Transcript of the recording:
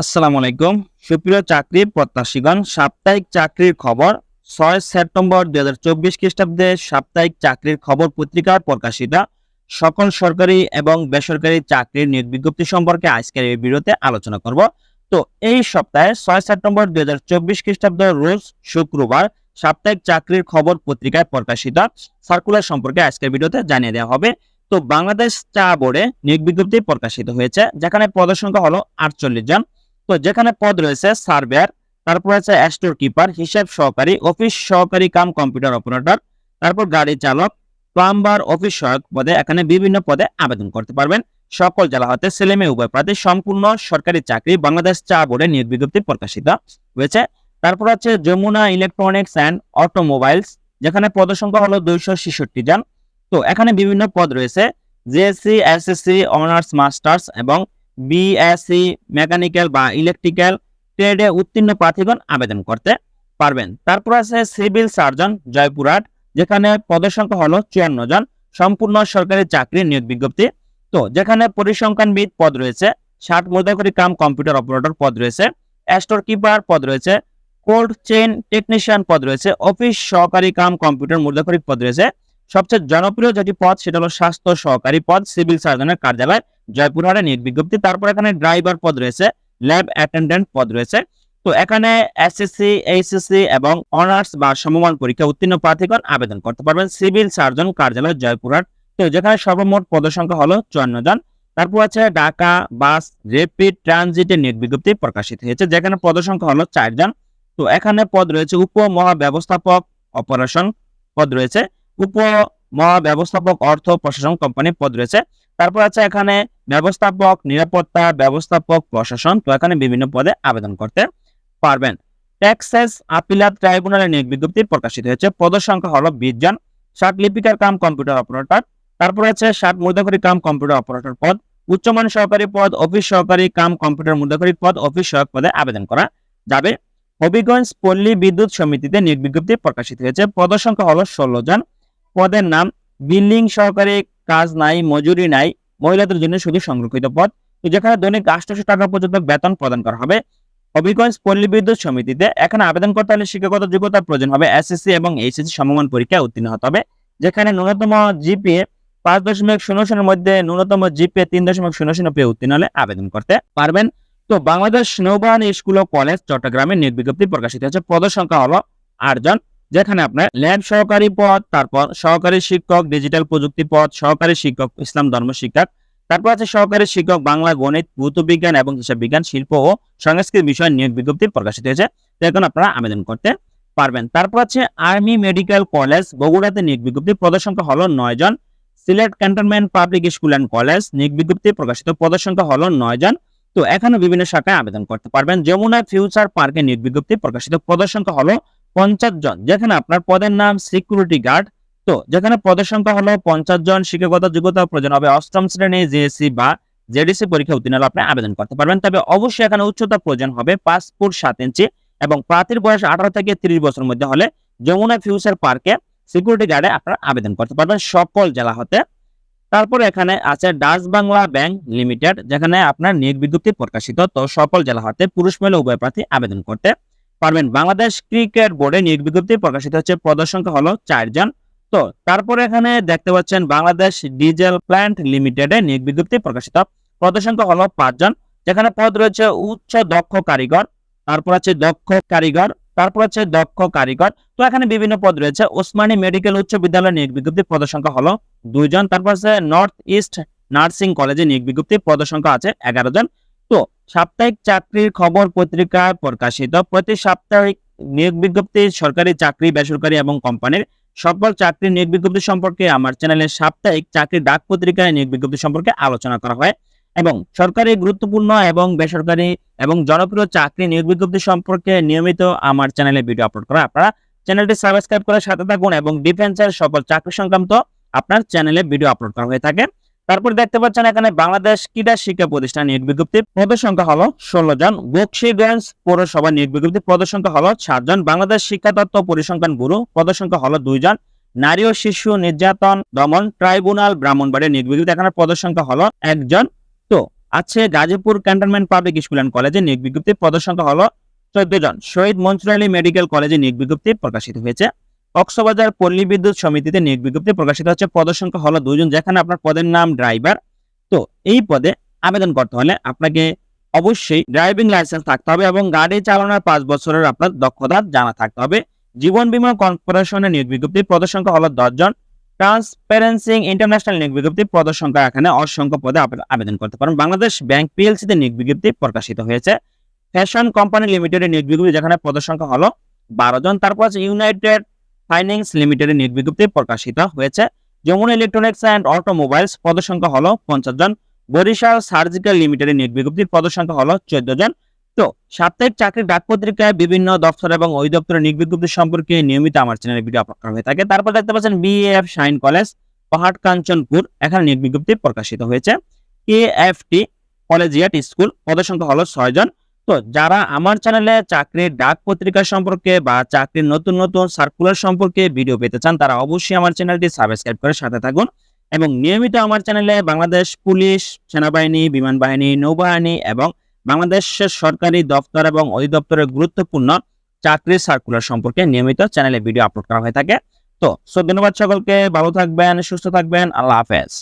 আসসালামু আলাইকুম। সুপ্রিয় চাকরি প্রত্যাশীগণ, সাপ্তাহিক চাকরির খবর, ছয় সেপ্টেম্বর দুই হাজার চব্বিশ খ্রিস্টাব্দে সাপ্তাহিক চাকরির খবর পত্রিকার প্রকাশিত। সকল সরকারি এবং বেসরকারি চাকরির নিয়োগ বিজ্ঞপ্তি সম্পর্কে আজকের এই ভিডিওতে আলোচনা করব। তো এই সপ্তাহে ছয় সেপ্টেম্বর দুই হাজার চব্বিশ খ্রিস্টাব্দ রোজ শুক্রবার সাপ্তাহিক চাকরির খবর পত্রিকায় প্রকাশিত। সার্কুলার সম্পর্কে আজকের ভিডিওতে জানিয়ে দেওয়া হবে। তো বাংলাদেশ চা বোর্ডে নিয়োগ বিজ্ঞপ্তি প্রকাশিত হয়েছে, যেখানে সংখ্যা হলো আটচল্লিশ জন। তো যেখানে পদ রয়েছে সার্ভেয়ার তারপর আছে স্টোর কিপার, হিসাব সহকারী, অফিস সহকারী কাম কম্পিউটার অপারেটর, তারপর গাড়ি চালক, প্লাম্বার, অফিস সহায়ক পদে এখানে বিভিন্ন পদে আবেদন করতে পারবেন। সকল জেলা হতে ছেলে মেয়ে উভয় প্রার্থী সম্পূর্ণ সরকারি চাকরি, বাংলাদেশ চা বোর্ডে নিয়োগ বিজ্ঞপ্তি প্রকাশিত হয়েছে। তারপর আছে যমুনা ইলেকট্রনিক্স অ্যান্ড অটোমোবাইলস, যেখানে পদ সংখ্যা হলো দুইশো ছেষট্টি জন। তো এখানে বিভিন্ন পদ রয়েছে জেএসসি এসএসসি অনার্স, মাস্টার্স এবং বিএসসি মেকানিক্যাল বা ইলেকট্রিক্যাল ট্রেডে উত্তীর্ণ প্রার্থীগণ আবেদন করতে পারবেন। তারপর আছে সিভিল সার্জন জয়পুরহাট, যেখানে পদের সংখ্যা হলো চুয়ান্ন জন, সম্পূর্ণ সরকারি চাকরির নিয়োগ বিজ্ঞপ্তি। তো যেখানে পরিসংখ্যানবিদ পদ রয়েছে, ষাট মুদ্রাকরী কাম কম্পিউটার অপারেটর পদ রয়েছে স্টোর কিপার পদ রয়েছে কোল্ড চেইন টেকনিশিয়ান পদ রয়েছে অফিস সহকারী কাম কম্পিউটার মুদ্রাকরী পদ রয়েছে। সবচেয়ে জনপ্রিয় যেটি পদ সেটা হলো স্বাস্থ্য সহকারী পদ সিভিল সার্জনের কার্যালয়, জয়পুরহাটে নিয়োগ বিজ্ঞপ্তি। তারপর এখানে ড্রাইভার পদ রয়েছে, ল্যাব অ্যাটেন্ডেন্ট পদ রয়েছে। তো এখানে এসএসসি, এইচএসসি এবং অনার্স বা সমমান পরীক্ষা উত্তীর্ণ প্রার্থীগণ আবেদন করতে পারবেন। সিভিল সার্জন কার্যালয়, জয়পুরহাট। তো যেখানে সর্বমোট পদের সংখ্যা হলো চুয়ান্ন জন। তারপর আছে ঢাকা বাস, রেপিড ট্রানজিটের নিয়োগ বিজ্ঞপ্তি প্রকাশিত হয়েছে, যেখানে পদের সংখ্যা হলো চারজন তো এখানে পদ রয়েছে উপ মহাব্যবস্থাপক অপারেশন পদ রয়েছে। উপ মহাব্যবস্থাপক অর্থ প্রশাসন কোম্পানি পদ রয়েছে। তারপর আছে এখানে ব্যবস্থাপক, নিরাপত্তা ব্যবস্থাপক প্রশাসন। তো এখানে বিভিন্ন পদে আবেদন করতে পারবেন। ট্যাক্সেস আপিলাত ট্রাইব্যুনালের নিয়োগ বিজ্ঞপ্তি প্রকাশিত হয়েছে। পদের সংখ্যা হলো বিশ জন। ষাট লিপিকার কাম কম্পিউটার অপারেটর তারপর আছে ষাট মুদ্রাকরী কাম কম্পিউটার অপারেটর পদ। উচ্চমান সহকারী পদ অফিস সহকারী কাম কম্পিউটার মুদ্রাকরী পদ অফিস সহায়ক পদে আবেদন করা যাবে। হবিগঞ্জ পল্লী বিদ্যুৎ সমিতিতে নিয়োগ বিজ্ঞপ্তি প্রকাশিত হয়েছে। পদের সংখ্যা হলো ষোলো জন। পদের নাম বিল্ডিং সহকারী কাজ নাই, মজুরি নাই, মহিলাদের জন্য শুধু সংরক্ষিত পদ। যেখানে দৈনিক আটশোশো টাকা পর্যন্ত বেতন প্রদান করা হবে। হবিগঞ্জ পল্লী বিদ্যুৎ সমিতিতে এখানে আবেদন করতে হলে শিক্ষাগত যোগ্যতার প্রয়োজন হবে। এসএসসি এবং এইচএসসি সমমান পরীক্ষায় উত্তীর্ণ হতে হবে। যেখানে ন্যূনতম জিপিএ পাঁচ দশমিক শূন্য শূন্যের মধ্যে ন্যূনতম জিপিএ তিন দশমিক শূন্য শূন্য পেয়ে উত্তীর্ণ হলে আবেদন করতে পারবেন। তো বাংলাদেশ নৌবাহিনী স্কুল ও কলেজ চট্টগ্রামে নিয়োগ বিজ্ঞপ্তি প্রকাশিত হয়েছে। পদের সংখ্যা হলো আটজন। যেখানে আপনার ল্যাব সহকারী পদ, তারপর সহকারী শিক্ষক ডিজিটাল প্রযুক্তি পদ, সহকারী শিক্ষক, ইসলাম ধর্ম শিক্ষক, তারপর আছে সহকারী শিক্ষক, বাংলা, গণিত ভৌত বিজ্ঞান এবং হিসাব বিজ্ঞান, শিল্প ও সংস্কৃত বিষয় নিয়োগ বিজ্ঞপ্তি প্রকাশিত হয়েছে। এখন আপনারা আবেদন করতে পারবেন। তারপর আছে আর্মি মেডিকেল কলেজ, বগুড়াতে নিয়োগ বিজ্ঞপ্তি সংখ্যা হলো নয় জন। Sylhet cantonment public school and college নিয়োগ বিজ্ঞপ্তি প্রকাশিত সংখ্যা হলো নয় জন। তো এখানে বিভিন্ন শাখায় আবেদন করতে পারবেন। যমুনা ফিউচার পার্কে নিয়োগ বিজ্ঞপ্তি প্রকাশিত সংখ্যা হলো পঞ্চাশ জন। যেখানে আপনার পদের নাম সিকিউরিটি গার্ড তো যেখানে পদের সংখ্যা হলো পঞ্চাশ জন শিক্ষাগত যোগ্যতা, প্রয়োজন হবে অষ্টম শ্রেণি জেএসসি বা জেডিসি পরীক্ষা উত্তীর্ণ আপনি আবেদন করতে পারবেন। তবে অবশ্যই এখানে উচ্চতা প্রয়োজন হবে পাঁচ ফুট সাত ইঞ্চি এবং প্রার্থীর বয়স আঠারো থেকে তিরিশ বছরের মধ্যে হলে যমুনা ফিউচার পার্কে সিকিউরিটি গার্ডে আপনারা আবেদন করতে পারবেন সকল জেলা হতে। তারপর এখানে আছে ডাচ বাংলা ব্যাংক লিমিটেড, যেখানে আপনার নিয়োগ বিজ্ঞপ্তি প্রকাশিত। তো সকল জেলা হতে পুরুষ, মহিলা, উভয় প্রার্থী আবেদন করতে পারবেন। বাংলাদেশ ক্রিকেট বোর্ডে নিয়োগ বিজ্ঞপ্তি প্রকাশিত হচ্ছে সংখ্যা হলো চারজন তো তারপরে এখানে দেখতে পাচ্ছেন, বাংলাদেশ ডিজেল প্ল্যান্ট লিমিটেডে নিয়োগ বিজ্ঞপ্তি প্রকাশিত। সংখ্যা হলো পাঁচজন যেখানে পদ রয়েছে উচ্চ দক্ষ কারিগর, তারপর আছে দক্ষ কারিগর, তারপর আছে দক্ষ কারিগর। তো এখানে বিভিন্ন পদ রয়েছে। ওসমানী মেডিকেল উচ্চ বিদ্যালয় নিয়োগ বিজ্ঞপ্তি সংখ্যা হলো দুইজন তারপর আছে নর্থ ইস্ট নার্সিং কলেজে নিয়োগ বিজ্ঞপ্তি সংখ্যা আছে এগারো জন। সাপ্তাহিক চাকরির খবর পত্রিকায় প্রকাশিত প্রতি সাপ্তাহিক নিয়োগ বিজ্ঞপ্তি সরকারি চাকরি, বেসরকারি এবং কোম্পানির সকল চাকরির নিয়োগ বিজ্ঞপ্তি সম্পর্কে আমার চ্যানেলে সাপ্তাহিক চাকরি ডাক পত্রিকায় নিয়োগ বিজ্ঞপ্তি সম্পর্কে আলোচনা করা হয় এবং সরকারি গুরুত্বপূর্ণ এবং বেসরকারি এবং জনপ্রিয় চাকরি নিয়োগ বিজ্ঞপ্তি সম্পর্কে নিয়মিত আমার চ্যানেলে ভিডিও আপলোড করা। আপনারা চ্যানেলটি সাবস্ক্রাইব করে সাথে থাকুন এবং ডিফেন্সের সকল চাকরি সংক্রান্ত আপনার চ্যানেলে ভিডিও আপলোড করা হয়ে থাকে। তারপর দেখতে পাচ্ছেন এখানে বাংলাদেশ ক্রীড়া শিক্ষা প্রতিষ্ঠান নিয়োগ বিজ্ঞপ্তি পদের সংখ্যা হলো ষোলো জন। বক্সিগঞ্জ পৌরসভা নিয়োগ বিজ্ঞপ্তি পদের সংখ্যা হলো সাতজন বাংলাদেশ শিক্ষা তত্ত্ব পরিসংখ্যান ব্যুরো পদের সংখ্যা হলো দুইজন নারী ও শিশু নির্যাতন দমন ট্রাইব্যুনাল ব্রাহ্মণবাড়িয়া নিয়োগ বিজ্ঞপ্তি এখানে পদের সংখ্যা হলো একজন তো আছে Gazipur cantonment public school and কলেজে নিয়োগ বিজ্ঞপ্তি পদের সংখ্যা হলো চোদ্দ জন। শহীদ মনসুর আলী মেডিকেল কলেজে নিয়োগ বিজ্ঞপ্তি প্রকাশিত হয়েছে। কক্সবাজার পল্লী বিদ্যুৎ সমিতিতে নিয়োগ বিজ্ঞপ্তি প্রকাশিত হচ্ছে। পদের সংখ্যা হলো দুইজন যেখানে আপনার পদের নাম ড্রাইভার তো এই পদে আবেদন করতে হলে আপনাকে অবশ্যই ড্রাইভিং লাইসেন্স থাকতে হবে এবং গাড়ি চালানোর পাঁচ বছরের আপনার দক্ষতা জানা থাকতে হবে। জীবন বীমা কর্পোরেশনের নিয়োগ বিজ্ঞপ্তি, পদের সংখ্যা হলো দশ জন। ট্রান্সপারেন্সি ইন্টারন্যাশনাল নিয়োগ বিজ্ঞপ্তি, পদের সংখ্যা এখানে অসংখ্য পদে আবেদন করতে পারেন। বাংলাদেশ ব্যাংক পিএলসি তে নিয়োগ বিজ্ঞপ্তি প্রকাশিত হয়েছে। ফ্যাশন কোম্পানি লিমিটেডের নিয়োগ বিজ্ঞপ্তি, যেখানে পদের সংখ্যা হলো বারো জন। তারপর আছে ইউনাইটেড ফাইন্যান্স লিমিটেডের নিয়োগ বিজ্ঞপ্তি প্রকাশিত হয়েছে। যমুনা ইলেকট্রনিক্স অ্যান্ড অটোমোবাইলস পদের সংখ্যা হলো পঞ্চাশ জন। বরিশাল সার্জিক্যাল লিমিটেডের নিয়োগ পদের হলো চোদ্দ জন। তো সাপ্তাহিক চাকরির ডাক পত্রিকায় বিভিন্ন দপ্তর এবং ওই দপ্তরের নিয়োগ বিজ্ঞপ্তি সম্পর্কে নিয়মিত আমার চ্যানেলে ভিডিও আপলোড করা হয়ে থাকে। তারপর দেখতে পাচ্ছেন বিএফ শাইন কলেজ পাহাড় কাঞ্চনপুর এখানে নিয়োগ বিজ্ঞপ্তি প্রকাশিত হয়েছে। কেএফটি কলেজিয়েট স্কুল পদের সংখ্যা হলো ছয় জন। তো যারা আমার চ্যানেলে চাকরির ডাক পত্রিকা সম্পর্কে বা চাকরির নতুন নতুন সার্কুলার সম্পর্কে ভিডিও পেতে চান, তারা অবশ্যই আমার চ্যানেলটি সাবস্ক্রাইব করে সাথে থাকুন। এবং নিয়মিত আমার চ্যানেলে বাংলাদেশ পুলিশ, সেনাবাহিনী, বিমান বাহিনী, নৌবাহিনী এবং বাংলাদেশের সরকারি দপ্তর এবং অধিদপ্তরের গুরুত্বপূর্ণ চাকরির সার্কুলার সম্পর্কে নিয়মিত চ্যানেলে ভিডিও আপলোড করা হয়ে থাকে। তো, সো ধন্যবাদ সকলকে, ভালো থাকবেন, সুস্থ থাকবেন, আল্লাহ হাফেজ।